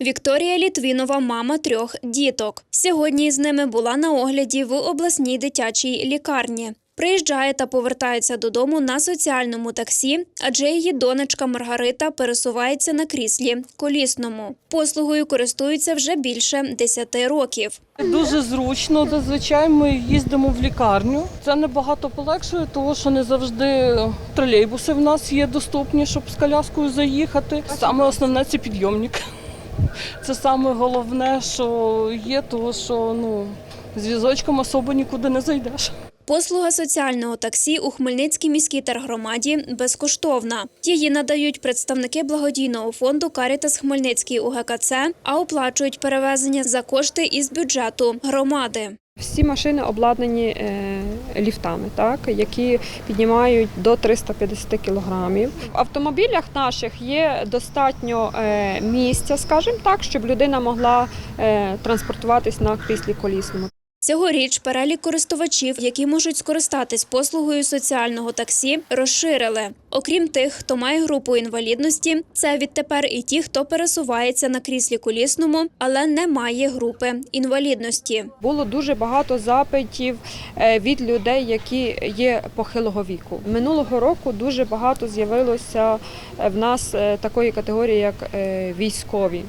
Вікторія Літвінова, мама трьох діток. Сьогодні з ними була на огляді в обласній дитячій лікарні. Приїжджає та повертається додому на соціальному таксі, адже її донечка Маргарита пересувається на кріслі колісному. Послугою користуються вже більше 10 років. Дуже зручно. Зазвичай ми їздимо в лікарню. Це набагато полегшує, тому що не завжди тролейбуси в нас є доступні, щоб з коляскою заїхати. Саме основне це підйомник. Це саме головне, що є, тому що ну, зв'язочком особо нікуди не зайдеш. Послуга соціального таксі у Хмельницькій міській тергромаді безкоштовна. Її надають представники благодійного фонду Карітас Хмельницький УГКЦ, а оплачують перевезення за кошти із бюджету громади. Всі машини обладнані е, ліфтами, так, які піднімають до 350 кілограмів. В автомобілях наших є достатньо е, місця, скажімо так, щоб людина могла е, транспортуватись на кріслі колісному. Цьогоріч перелік користувачів, які можуть скористатись послугою соціального таксі, розширили. Окрім тих, хто має групу інвалідності, це відтепер і ті, хто пересувається на кріслі колісному, але не має групи інвалідності. Було дуже багато запитів е, від людей, які є похилого віку. Минулого року дуже багато з'явилося е, в нас е, такої категорії, як військові.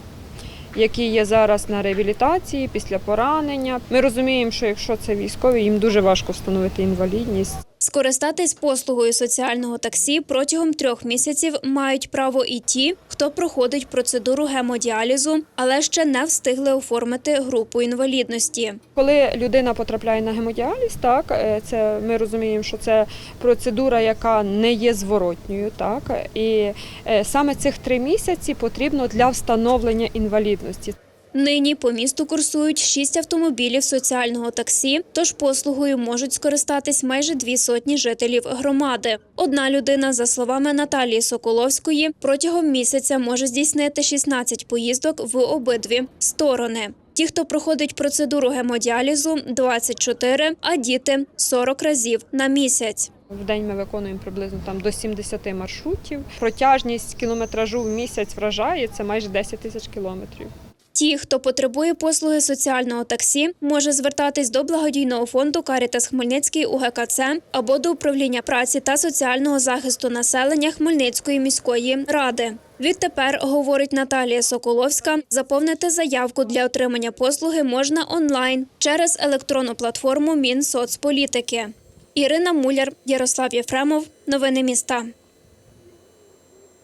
Які є зараз на реабілітації після поранення. Ми розуміємо, що якщо це військові, їм дуже важко встановити інвалідність. Скористатись послугою соціального таксі протягом трьох місяців мають право і ті, хто проходить процедуру гемодіалізу, але ще не встигли оформити групу інвалідності. Коли людина потрапляє на гемодіаліз, так е, це ми розуміємо, що це процедура, яка не є зворотньою, так і е, саме цих три місяці потрібно для встановлення інвалідності. Нині по місту курсують шість автомобілів соціального таксі, тож послугою можуть скористатись майже дві сотні жителів громади. Одна людина, за словами Наталії Соколовської, протягом місяця може здійснити 16 поїздок в обидві сторони. Ті, хто проходить процедуру гемодіалізу, 24, а діти 40 разів на місяць. В день ми виконуємо приблизно там до 70 маршрутів. Протяжність кілометражу в місяць вражає це майже 10 тисяч кілометрів. Ті, хто потребує послуги соціального таксі, може звертатись до благодійного фонду Карітас Хмельницький УГКЦ або до управління праці та соціального захисту населення Хмельницької міської ради. Відтепер, говорить Наталія Соколовська, заповнити заявку для отримання послуги можна онлайн через електронну платформу Мінсоцполітики. Ірина Муляр, Ярослав Єфремов. Новини міста.